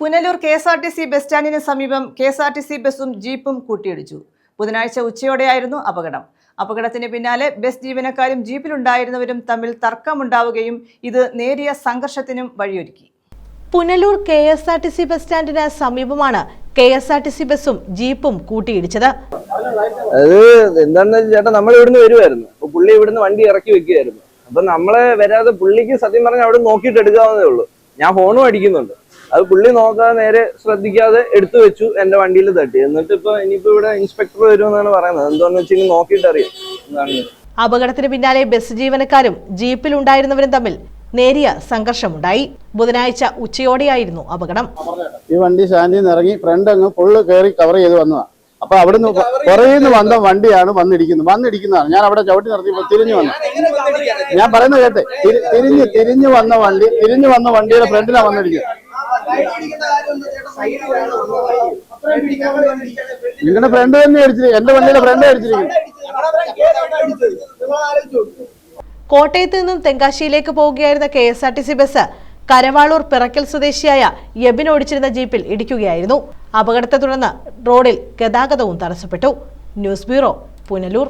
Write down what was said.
Punalur K S R T C bus സ്റ്റാൻഡിന് സമീപം K S R T C ബസ്സും ജീപ്പും കൂട്ടിയിടിച്ചു. ബുധനാഴ്ച ഉച്ചയോടെയായിരുന്നു അപകടം. അപകടത്തിന് പിന്നാലെ ബസ് ജീവനക്കാരും ജീപ്പിലുണ്ടായിരുന്നവരും തമ്മിൽ തർക്കമുണ്ടാവുകയും ഇത് നേരിയ സംഘർഷത്തിനും വഴിയൊരുക്കി. Punalur K S R T C bus സ്റ്റാൻഡിന് സമീപമാണ് K S R T C ബസ്സും ജീപ്പും കൂട്ടിയിടിച്ചത്. അത് എന്താണെന്ന് ചേട്ടാ നമ്മൾ ഇവിടുന്ന് വരുമായിരുന്നു അപ്പൊ പുള്ളി ഇവിടുന്ന് വണ്ടി ഇറക്കി വെക്കുകയായിരുന്നു അപ്പൊ നമ്മളെ വരാതെ പുള്ളിക്ക് സത്യം പറഞ്ഞാൽ അവിടെ നോക്കിയിട്ട് എടുക്കാവുന്നതേ ഉള്ളൂ. ഞാൻ ഫോണും അടിക്കുന്നുണ്ട്. അത് പുള്ളി നോക്കാതെ നേരെ ശ്രദ്ധിക്കാതെ എടുത്തു വെച്ചു എന്റെ വണ്ടിയിൽ തട്ടി. എന്നിട്ട് ഇപ്പൊ ഇനിയിപ്പോ ഇവിടെ ഇൻസ്പെക്ടർ വരുമെന്നാണ് പറയുന്നത്. എന്താണെന്ന് വെച്ചാൽ നോക്കിയിട്ട് അറിയാം. എന്താണ് അപകടത്തിന് പിന്നാലെ ബസ് ജീവനക്കാരും ജീപ്പിൽ ഉണ്ടായിരുന്നവരും തമ്മിൽ നേരിയ സംഘർഷമുണ്ടായി. ബുധനാഴ്ച ഉച്ചയോടെയായിരുന്നു അപകടം. ഈ വണ്ടി ശാന്തി നിറങ്ങി ഇറങ്ങി ഫ്രണ്ട് അങ്ങ് ഫുള്ള് കയറി കവർ ചെയ്ത് വന്നതാണ് അപ്പൊ അവിടുന്ന് പുറകിൽ വന്ന വണ്ടിയാണ് വന്നിരിക്കുന്നത്. വന്നിരിക്കുന്നതാണ്. ഞാൻ അവിടെ ചവിട്ടി നിർത്തിയപ്പോ തിരിഞ്ഞു വന്നു. ഞാൻ പറയുന്നത് കേട്ടെ തിരി- തിരിഞ്ഞ് തിരിഞ്ഞു വന്ന വണ്ടി തിരിഞ്ഞു വന്ന വണ്ടിയുടെ ഫ്രണ്ടിലാണ് വന്നിരിക്കുന്നത്. നിങ്ങളുടെ ഫ്രണ്ട് തന്നെ അടിച്ചിരിക്കും. എന്റെ വണ്ടിയുടെ ഫ്രണ്ട് അടിച്ചിരിക്കും. കോട്ടയത്ത് നിന്നും തെങ്കാശിയിലേക്ക് പോവുകയായിരുന്ന K S R T C bus Karavalur Pirakkal സ്വദേശിയായ യബിൻ ഓടിച്ചിരുന്ന ജീപ്പിൽ ഇടിക്കുകയായിരുന്നു. അപകടത്തെ തുടർന്ന് റോഡിൽ ഗതാഗതവും തടസ്സപ്പെട്ടു. News bureau Punalur.